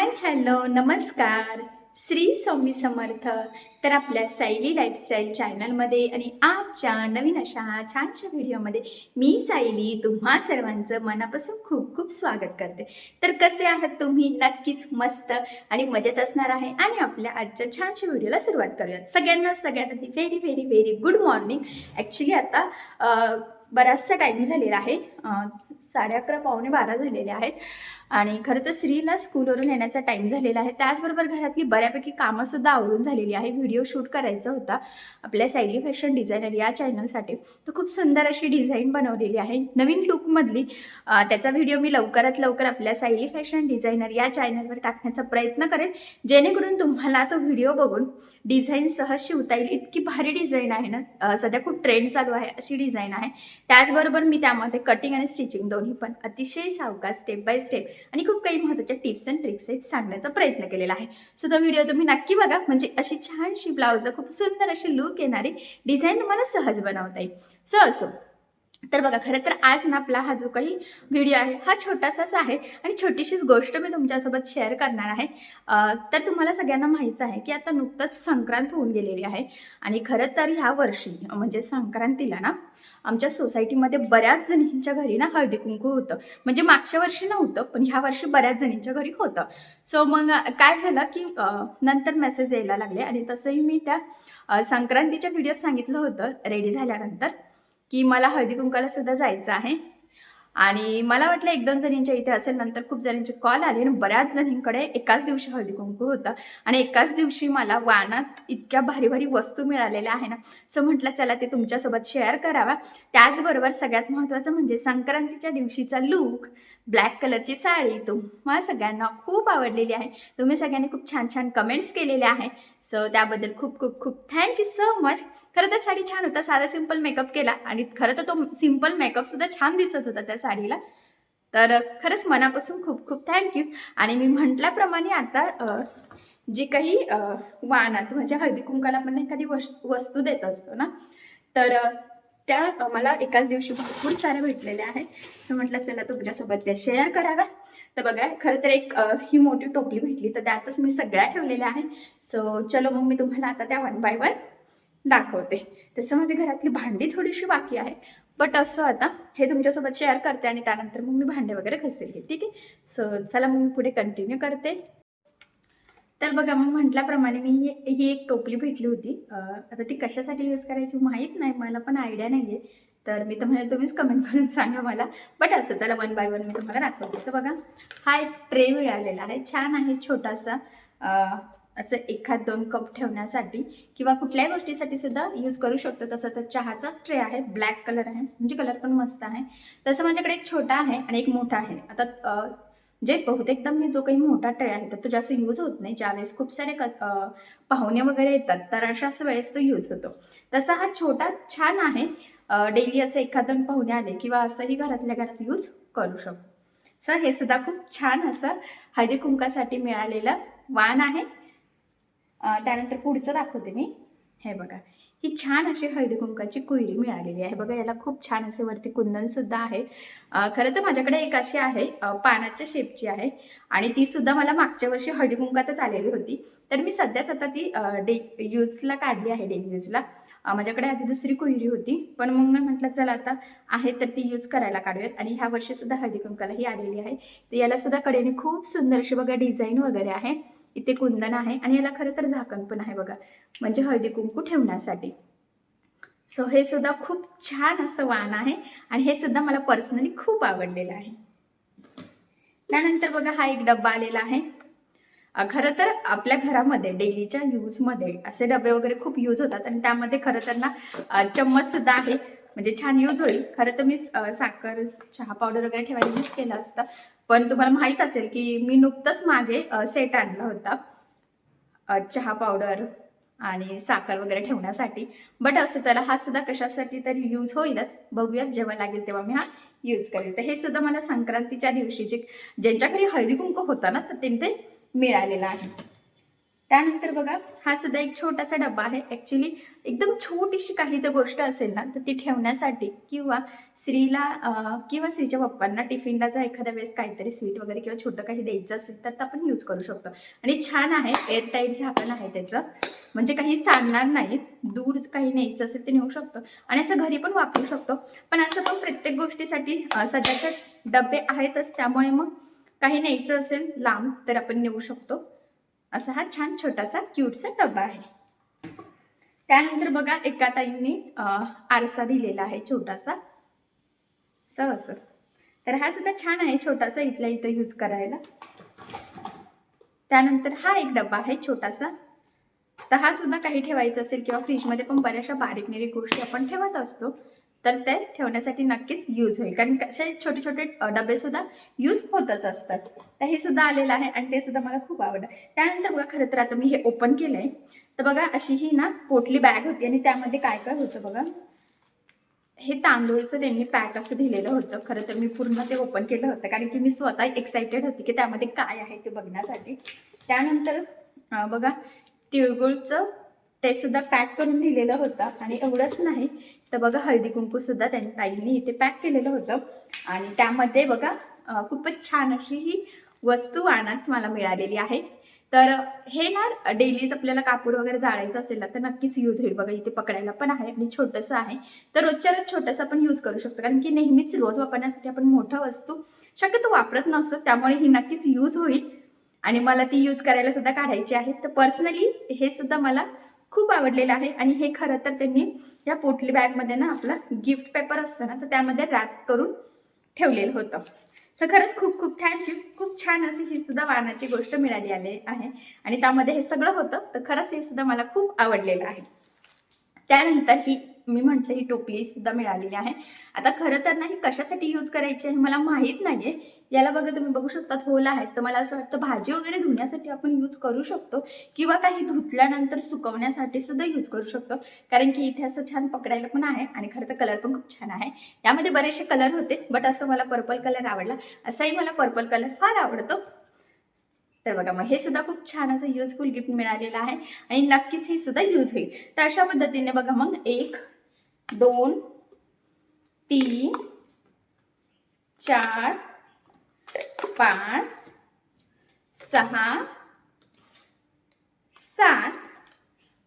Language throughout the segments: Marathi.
हाय हॅलो नमस्कार. श्री स्वामी समर्थ. तर आपल्या सायली लाईफस्टाईल चॅनलमध्ये आणि आजच्या नवीन अशा छानशा व्हिडिओमध्ये मी सायली तुम्हा सर्वांचं मनापासून खूप खूप स्वागत करते. तर कसे आहात तुम्ही? नक्कीच मस्त आणि मजेत असणार आहे. आणि आपल्या आजच्या छानशा व्हिडिओला सुरुवात करूयात. सगळ्यांना सगळ्यात आधी very very very good morning actually आता बराचसा टाईम झालेला आहे. साडे अकरा पावणे बारा झालेले आहेत. आणि खरं तर स्त्रीला स्कूलवरून येण्याचा टाईम झालेला आहे. त्याचबरोबर घरातली बऱ्यापैकी कामंसुद्धा आवरून झालेली आहे. व्हिडिओ शूट करायचा होता. आपल्या सायली फॅशन डिझायनर या चॅनलसाठी. तर खूप सुंदर अशी डिझाईन बनवलेली आहे. नवीन लुकमधली त्याचा व्हिडिओ मी लवकरात लवकर आपल्या सायली फॅशन डिझायनर या चॅनलवर टाकण्याचा प्रयत्न करेन. जेणेकरून तुम्हाला तो व्हिडिओ बघून डिझाईन सहज शिवता येईल. इतकी भारी डिझाईन आहे ना. सध्या खूप ट्रेंड चालू आहे अशी डिझाईन आहे. त्याचबरोबर मी त्यामध्ये कटिंग आणि स्टिचिंग दोन्ही पण अतिशय सावकाश स्टेप बाय स्टेप आणि खूप काही महत्त्वाच्या टिप्स अँड ट्रिक्स आहेत सांगण्याचा प्रयत्न केलेला आहे. सो तो व्हिडिओ तुम्ही नक्की बघा. म्हणजे अशी छानशी ब्लाऊज खूप सुंदर अशी लुक येणारी डिझाईन तुम्हाला सहज बनवता येईल. सो असो तर बघा खरं तर आज ना आपला हा जो काही व्हिडिओ आहे हा छोटासाच आहे आणि छोटीशीच गोष्ट मी तुमच्यासोबत शेअर करणार आहे. तर तुम्हाला सगळ्यांना माहीत आहे की आता नुकतंच संक्रांत होऊन गेलेली आहे. आणि खरं तर ह्या वर्षी म्हणजे संक्रांतीला ना आमच्या सोसायटीमध्ये बऱ्याच जणींच्या घरी ना हळदी कुंकू होतं. म्हणजे मागच्या वर्षी नव्हतं पण ह्या वर्षी बऱ्याच जणींच्या घरी होतं. सो मग काय झालं की नंतर मेसेज यायला लागले आणि तसंही मी त्या संक्रांतीच्या व्हिडिओत सांगितलं होतं रेडी झाल्यानंतर की मला हळदी कुंकाला सुद्धा जायचं आहे. आणि मला वाटलं एक दोन जणींच्या इथे असेल नंतर खूप जणींचे कॉल आले आणि बऱ्याच जणींकडे एकाच दिवशी हळदी कुंकू होतं. आणि एकाच दिवशी मला वाणात इतक्या भारी भारी वस्तू मिळालेल्या आहे ना. सो म्हटलं चला ते तुमच्यासोबत शेअर करावा. त्याचबरोबर सगळ्यात महत्त्वाचं म्हणजे संक्रांतीच्या दिवशीचा लूक ब्लॅक कलरची साडी तुम्हाला सगळ्यांना खूप आवडलेली आहे. तुम्ही सगळ्यांनी खूप छान छान कमेंट्स केलेले आहे सो त्याबद्दल खूप खूप खूप थँक्यू सो मच खरं तर साडी छान होता साधा सिंपल मेकअप केला आणि खरं तर तो सिंपल मेकअपसुद्धा छान दिसत होता त्या साडीला. तर खरंच मनापासून खूप खूप थँक्यू आणि मी म्हटल्याप्रमाणे आता जी काही अ, वाणात म्हणजे हळदी कुंकाला आपण एखादी वस्तू देत असतो ना तर त्या मला एकाच दिवशी भरपूर साऱ्या भेटलेल्या आहेत. सो म्हटलं चला तुमच्यासोबत त्या शेअर कराव्या. तर बघा खरं तर एक ही मोठी टोपली भेटली तर त्यातच मी सगळ्या ठेवलेल्या आहे सो चलो मग मी तुम्हाला आता त्या वन बाय वन दाखवते. तसं माझी घरातली भांडी थोडीशी बाकी आहे. बट असं आता हे तुमच्यासोबत शेअर करते आणि त्यानंतर मग मी भांडे वगैरे घसेल ठीक आहे? सो चला मग मी पुढे कंटिन्यू करते. तर बघा मग म्हटल्याप्रमाणे मी ही एक टोपली भेटली होती. आता ती कशासाठी यूज करायची माहीत नाही मला पण आयडिया नाही आहे तर मी तर म्हणाल तुम्हीच कमेंट करून सांगा मला. बट असं चला वन बाय वन मी तुम्हाला दाखवते. तर बघा हा एक ट्रे मिळालेला आहे. छान आहे छोटासा. असं एखाद दोन कप ठेवण्यासाठी किंवा कुठल्याही गोष्टीसाठी सुद्धा यूज करू शकतो. तसं तर चहाचाच ट्रे आहे ब्लॅक कलर आहे म्हणजे कलर पण मस्त आहे. तसं माझ्याकडे एक छोटा आहे आणि एक मोठा आहे. आता जे बहुतेकदा मी जो काही मोठा ट्रे आहे तर तो जास्त यूज होत नाही. ज्यावेळेस खूप सारे पाहुणे वगैरे येतात तर अशाच वेळेस तो यूज होतो. तसा हा छोटा छान आहे. डेली असं एखाद दोन पाहुणे आले किंवा असंही घरातल्या घरात यूज करू शकतो. सर हे सुद्धा खूप छान असं हळदी कुंकासाठी मिळालेलं वाण आहे. त्यानंतर पुढचं दाखवते मी. हे बघा. ही छान अशी हळदी कुंकाची कुयरी मिळालेली आहे. बघा याला खूप छान असे वरती कुंदन सुद्धा आहे खरं तर माझ्याकडे एक अशी आहे पानाच्या शेपची आहे आणि ती सुद्धा मला मागच्या वर्षी हळदी कुंकातच आलेली होती. तर मी सध्याच आता ती डे यूजला काढली आहे डेली यूजला. माझ्याकडे आधी दुसरी कुहिरी होती. पण मग मी म्हटलं चला आता आहे तर ती यूज करायला काढूयात. आणि ह्या वर्षी सुद्धा हळदी कुंकाला ही आलेली आहे. तर याला सुद्धा कडेने खूप सुंदर अशी बघा डिझाईन वगैरे आहे. इथे कुंदन आहे आणि याला खरं तर झाकण पण आहे बघा. म्हणजे हळदी कुंकू ठेवण्यासाठी. सो हे सुद्धा खूप छान असं वाण आहे आणि हे सुद्धा मला पर्सनली खूप आवडलेलं आहे. त्यानंतर बघा हा एक डब्बा आलेला आहे. खरं तर आपल्या घरामध्ये डेलीच्या यूजमध्ये असे डबे वगैरे खूप यूज होतात आणि त्यामध्ये खरं तर ना चम्मच सुद्धा आहे. म्हणजे छान यूज होईल. खरं तर मी साखर चहा पावडर वगैरे ठेवायला यूज केलं असतं. पण तुम्हाला माहीत असेल की मी नुकतंच मागे सेट आणला होता. चहा पावडर आणि साखर वगैरे ठेवण्यासाठी. बट असं त्याला हा सुद्धा कशासाठी तरी यूज होईलच. बघूयात जेव्हा लागेल तेव्हा मी हा यूज करेल. तर हे सुद्धा मला संक्रांतीच्या दिवशी जे ज्यांच्या घरी हळदी कुंकू होता ना तर ते मिळालेलं आहे. त्यानंतर बघा हा सुद्धा एक छोटासा डब्बा आहे. ॲक्च्युली एकदम छोटीशी काही जर गोष्ट असेल ना तर ती ठेवण्यासाठी किंवा स्त्रीला किंवा स्त्रीच्या पप्पांना टिफिनला जर एखाद्या वेळेस काहीतरी स्वीट वगैरे किंवा छोटं काही द्यायचं असेल तर आपण यूज करू शकतो. आणि छान आहे एअरटाईट झाकण आहे त्याचं म्हणजे काही सांगणार नाही दूर काही न्यायचं असेल ते नेऊ शकतो. आणि असं घरी पण वापरू शकतो. पण असं पण प्रत्येक गोष्टीसाठी सध्याचे सध्या तर डबे आहेतच त्यामुळे मग काही न्यायचं असेल लांब तर आपण नेऊ शकतो. असा हा छान छोटासा क्यूटसा डबा आहे. त्यानंतर बघा एका ताईंनी आरसा दिलेला आहे छोटासा. स असं तर हा सुद्धा छान आहे छोटासा इथल्या इथं यूज करायला. त्यानंतर हा एक डबा आहे छोटासा. तर हा सुद्धा काही ठेवायचं असेल किंवा फ्रीजमध्ये पण बऱ्याचशा बारीक निरीक गोष्टी आपण ठेवत असतो. तर ते ठेवण्यासाठी नक्कीच यूज होईल. कारण कसे छोटे छोटे डबे सुद्धा यूज होतच असतात. तर हे सुद्धा आलेलं आहे आणि ते सुद्धा मला खूप आवडलं. त्यानंतर बघा खरं तर आता मी हे ओपन केलंय. तर बघा अशी ही ना पोटली बॅग होती आणि त्यामध्ये काय काय होतं बघा? हे तांदूळचं त्यांनी पॅक असं दिलेलं होतं. खरं तर मी पूर्ण ते ओपन केलं होतं. कारण की मी स्वतः एक्साइटेड होती की त्यामध्ये काय आहे ते बघण्यासाठी. त्यानंतर बघा तिळगुळचं ते सुद्धा पॅक करून दिलेलं होतं आणि एवढंच नाही. तर बघा हळदी कुंकू सुद्धा त्यांनी ताईंनी इथे पॅक केलेलं होतं. आणि त्यामध्ये बघा खूपच छान अशी ही वस्तू वाणात मला मिळालेली आहे. तर हे ना डेलीज आपल्याला कापूर वगैरे जाळायचं असेल तर नक्कीच यूज होईल. बघा इथे पकडायला पण आहे आणि छोटंसं आहे. तर रोजच्या रोज छोटंसं आपण यूज करू शकतो. कारण की नेहमीच रोज वापरण्यासाठी आपण मोठं वस्तू शक्यतो वापरत नसतो. त्यामुळे ही नक्कीच यूज होईल. आणि मला ती यूज करायला सुद्धा काढायची आहे. तर पर्सनली हे सुद्धा मला खूप आवडलेलं आहे. आणि हे खरं तर त्यांनी या पोटली बॅगमध्ये ना आपला गिफ्ट पेपर असतो ना तर त्यामध्ये रॅप करून ठेवलेलं होतं. सो खरंच खूप खूप थँक्यू खूप छान अशी ही सुद्धा वाहनाची गोष्ट मिळाली आली आहे. आणि त्यामध्ये हे सगळं होतं. तर खरंच हे सुद्धा मला खूप आवडलेलं आहे. त्यानंतर ही मी म्हटलं ही टोपली सुद्धा मिळालेली आहे. आता खरं तर नाही कशासाठी यूज करायची आहे मला माहीत नाहीये. याला बघा तुम्ही बघू शकता होल आहेत. तर मला असं वाटतं भाजी वगैरे धुण्यासाठी आपण यूज करू शकतो किंवा काही धुतल्यानंतर सुकवण्यासाठी सुद्धा यूज करू शकतो. कारण की इथे असं छान पकडायला पण आहे आणि खरं तर कलर पण खूप छान आहे. यामध्ये बरेचसे कलर होते बट असं मला पर्पल कलर आवडला. असाही मला पर्पल कलर फार आवडतो. तर बघा मग हे सुद्धा खूप छान असं युजफुल गिफ्ट मिळालेलं आहे आणि नक्कीच हे सुद्धा यूज होईल. तर अशा पद्धतीने बघा मग एक दोन तीन चार पाच सहा सात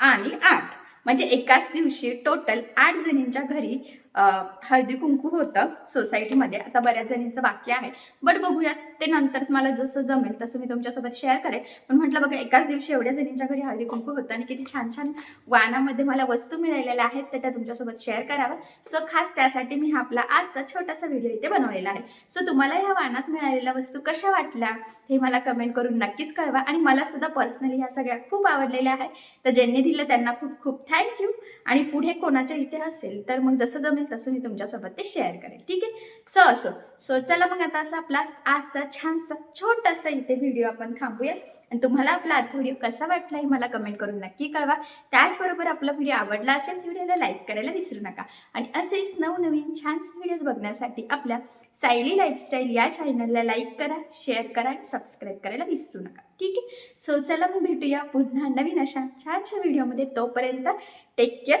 आणि आठ. म्हणजे एकाच दिवशी टोटल आठ जणींच्या घरी हळदी कुंकू होतं सोसायटीमध्ये. आता बऱ्याच जणींचं बाकी आहे. बट बघूयात ते नंतर मला जसं जमेल तसं मी तुमच्यासोबत शेअर करेन. पण म्हटलं बघा एकाच दिवशी एवढ्या जणींच्या घरी हळदी कुंकू होतं आणि किती छान छान वाहनामध्ये मला वस्तू मिळालेल्या आहेत तर त्या तुमच्यासोबत शेअर करावं. सो खास त्यासाठी मी हा आपला आजचा छोटासा व्हिडिओ इथे बनवलेला आहे. सो तुम्हाला ह्या वाहनात मिळालेल्या वस्तू कशा वाटल्या हे मला कमेंट करून नक्कीच कळवा. आणि मला सुद्धा पर्सनली ह्या सगळ्या खूप आवडलेल्या आहे तर ज्यांनी दिलं त्यांना खूप खूप थँक्यू आणि पुढे कोणाच्या इथे असेल तर मग जसं जमेल तसं मी तुमच्यासोबत ते शेअर करेन ठीक आहे? सो असो सो चला मग आता असा आपला आजचा छानसा छोटासा इथे व्हिडिओ आपण थांबूया. आणि तुम्हाला आपला आजचा व्हिडिओ कसा वाटला हे मला कमेंट करून नक्की कळवा. त्याचबरोबर आपला व्हिडिओ आवडला असेल व्हिडिओला लाईक करायला विसरू नका. आणि असेच नवनवीन छानसे व्हिडिओज बघण्यासाठी आपल्या सायली लाईफस्टाईल या चॅनलला लाईक करा शेअर करा आणि सबस्क्राईब करायला विसरू नका. ठीक आहे? सो चला मग भेटूया पुन्हा नवीन अशा छानशा व्हिडिओमध्ये तोपर्यंत टेक केअर